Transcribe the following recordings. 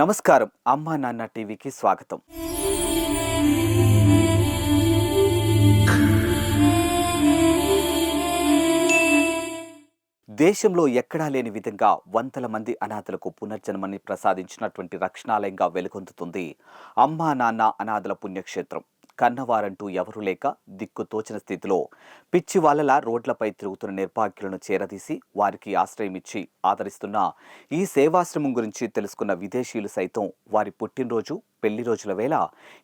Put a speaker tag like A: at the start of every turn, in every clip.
A: నమస్కారం. అమ్మా నాన్న టీవీకి స్వాగతం. దేశంలో ఎక్కడా లేని విధంగా వందల మంది అనాథలకు పునర్జన్మని ప్రసాదించినటువంటి రక్షణాలయంగా వెలుగొందుతుంది అమ్మా నాన్న అనాథల పుణ్యక్షేత్రం. కన్నవారంటూ ఎవరూ లేక దిక్కు తోచిన స్థితిలో పిచ్చి వాళ్ళలా రోడ్లపై తిరుగుతున్న నిర్భాగ్యులను చేరదీసి వారికి ఆశ్రయం ఇచ్చి ఆదరిస్తున్న ఈ సేవాశ్రమం గురించి తెలుసుకున్న విదేశీయులు సైతం వారి పుట్టినరోజు పెళ్ళి రోజుల వేళ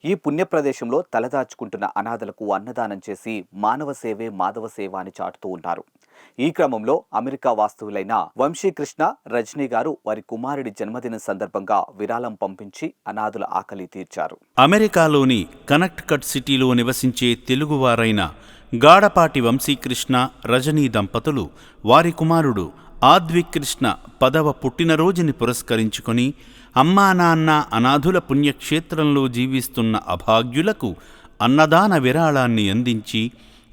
A: ఈ పుణ్యప్రదేశంలో తలదాచుకుంటున్న అనాథలకు అన్నదానం చేసి మానవ సేవే మాధవ సేవ అని చాటుతూ ఉన్నారు. ఈ క్రమంలో అమెరికా వాస్తువులైన వంశీకృష్ణ రజనీ గారు వారి కుమారుడి జన్మదినం సందర్భంగా విరాళం పంపించి అనాథుల ఆకలి తీర్చారు.
B: అమెరికాలోని కనెక్టికట్ సిటీలో నివసించే తెలుగువారైన గాడపాటి వంశీకృష్ణ రజనీ దంపతులు వారి కుమారుడు ఆద్వికృష్ణ పదవ పుట్టినరోజుని పురస్కరించుకొని అమ్మా నాన్న అనాథుల పుణ్యక్షేత్రంలో జీవిస్తున్న అభాగ్యులకు అన్నదాన విరాళాన్ని అందించి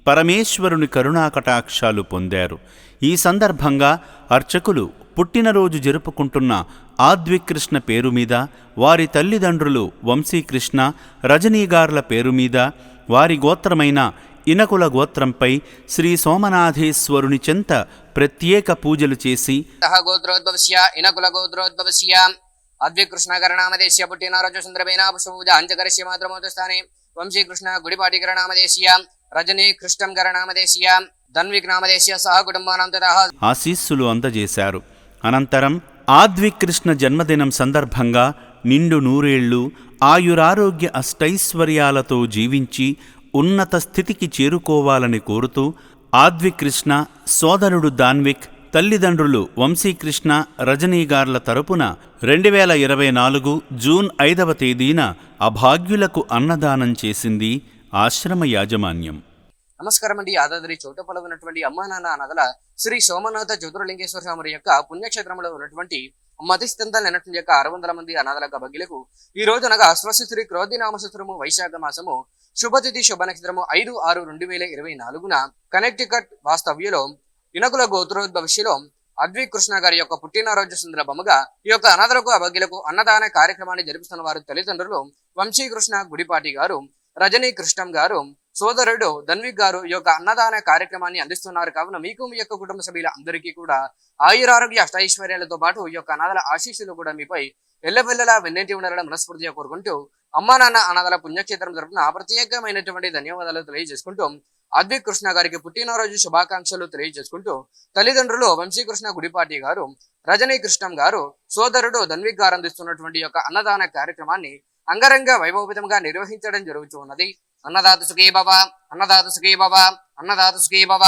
B: పరమేశ్వరుని కరుణాకటాక్షాలు పొందారు. ఈ సందర్భంగా అర్చకులు పుట్టినరోజు జరుపుకుంటున్న ఆద్వికృష్ణ పేరు మీద వారి తల్లిదండ్రులు వంశీకృష్ణ రజనీగార్ల పేరు మీద వారి గోత్రమైన ఇనకుల గోత్రంపై శ్రీ సోమనాథేశ్వరుని చెంత ప్రత్యేక పూజలు చేసి
C: సహ గోత్రోద్భవస్య ఇనకుల గోత్రోద్భవస్య అద్వికృష్ణకరణామదేశ్య పుట్టినరోజు సుందరమైన పుష్పూజ అంజకరిష్య మాత్రమోతస్థానే వంశీకృష్ణ గుడిపాటికరణామదేశ్య రజనీ కృష్ణం నామదేశీయ ధన్విక్ నామదేశీయ సహ కుటుంబానం
B: ఆశీస్సులు అందజేశారు. అనంతరం ఆద్వికృష్ణ జన్మదినం సందర్భంగా నిండు నూరేళ్ళు ఆయురారోగ్య అష్టైశ్వర్యాలతో జీవించి ఉన్నత స్థితికి చేరుకోవాలని కోరుతూ ఆద్వికృష్ణ సోదరుడు దాన్విక్ తల్లిదండ్రులు వంశీకృష్ణ రజనీగార్ల తరపున రెండు వేల ఇరవై నాలుగు జూన్ ఐదవ తేదీన అభాగ్యులకు అన్నదానం చేసింది ఆశ్రమ యాజమాన్యం.
C: నమస్కారం అండి యాదాద్రి చోటపల ఉన్నటువంటి అమ్మా నాన్న అనదల శ్రీ సోమనాథ జ్యోతిర్లింగేశ్వర స్వామి యొక్క పుణ్యక్షేత్రంలో ఉన్నటువంటి మతిస్థితంతాలు అనేటువంటి యొక్క ఆరు వందల మంది అనాథల భగ్యులకు ఈ రోజు అనగా స్వశిశ్రీ క్రోధి నామసూత్రము వైశాఖ మాసము శుభతిథి శుభ నక్షత్రము ఐదు ఆరు రెండు వేల ఇరవై నాలుగున కనెక్టికట్ వాస్తవ్యలో ఇనకుల గోత్రోద్భవిష్యలో అద్వి కృష్ణ గారి యొక్క పుట్టినరోజు సందర్భముగా ఈ యొక్క అనాథలకు అభగ్యులకు అన్నదాన కార్యక్రమాన్ని జరుపుతున్న వారి తల్లిదండ్రులు వంశీకృష్ణ గుడిపాటి గారు రజనీ కృష్ణం గారు సోదరుడు ధన్విక్ గారు ఈ యొక్క అన్నదాన కార్యక్రమాన్ని అందిస్తున్నారు. కావున మీకు మీ యొక్క కుటుంబ సభ్యుల అందరికీ కూడా ఆయురారోగ్య అష్టైశ్వర్యాలతో పాటు ఈ యొక్క అనాథల ఆశీస్సులు కూడా మీపై ఎల్లవెల్లలా వెన్నెంటి ఉండాలని మనస్ఫూర్తిగా కోరుకుంటూ అమ్మా నాన్న అనాథల పుణ్యక్షేత్రం తరపున ప్రత్యేకమైనటువంటి ధన్యవాదాలు తెలియజేసుకుంటూ అద్విక్ కృష్ణ గారికి పుట్టినరోజు శుభాకాంక్షలు తెలియజేసుకుంటూ తల్లిదండ్రులు వంశీకృష్ణ గుడిపాటి గారు రజనీకృష్ణం గారు సోదరుడు ధన్విక్ గారు అందిస్తున్నటువంటి యొక్క అన్నదాన కార్యక్రమాన్ని అంగరంగ వైభవితంగా నిర్వహించడం జరుగుతూ ఉన్నది. అన్నదాత సుఖీ భవ అన్నదాత సుఖీ భవ అన్నదాత సుఖీ భవ.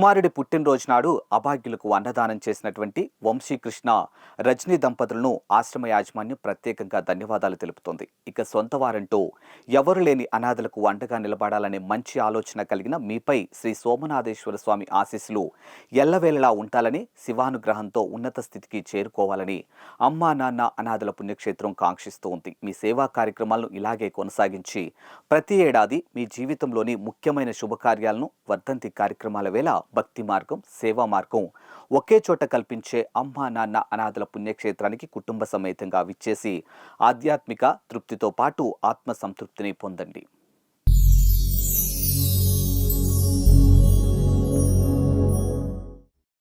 A: కుమారుడి పుట్టినరోజు నాడు అభాగ్యులకు అన్నదానం చేసినటువంటి వంశీకృష్ణ రజనీ దంపతులను ఆశ్రమ యాజమాన్యం ప్రత్యేకంగా ధన్యవాదాలు తెలుపుతోంది. ఇక సొంత వారంటూ ఎవరు లేని అనాథలకు అండగా నిలబడాలనే మంచి ఆలోచన కలిగిన మీపై శ్రీ సోమనాథేశ్వర స్వామి ఆశీస్సులు ఎల్లవేళలా ఉంటాలని శివానుగ్రహంతో ఉన్నత స్థితికి చేరుకోవాలని అమ్మా నాన్న అనాథల పుణ్యక్షేత్రం కాంక్షిస్తూ ఉంది. మీ సేవా కార్యక్రమాలను ఇలాగే కొనసాగించి ప్రతి ఏడాది మీ జీవితంలోని ముఖ్యమైన శుభకార్యాలను వర్ధంతి కార్యక్రమాల వేళ భక్తి మార్గం సేవా మార్గం. ఒకే చోట కల్పించే అమ్మా నాన్న అనాథల పుణ్యక్షేత్రానికి కుటుంబ సమేతంగా విచ్చేసి ఆధ్యాత్మిక తృప్తితో పాటు ఆత్మ సంతృప్తిని పొందండి.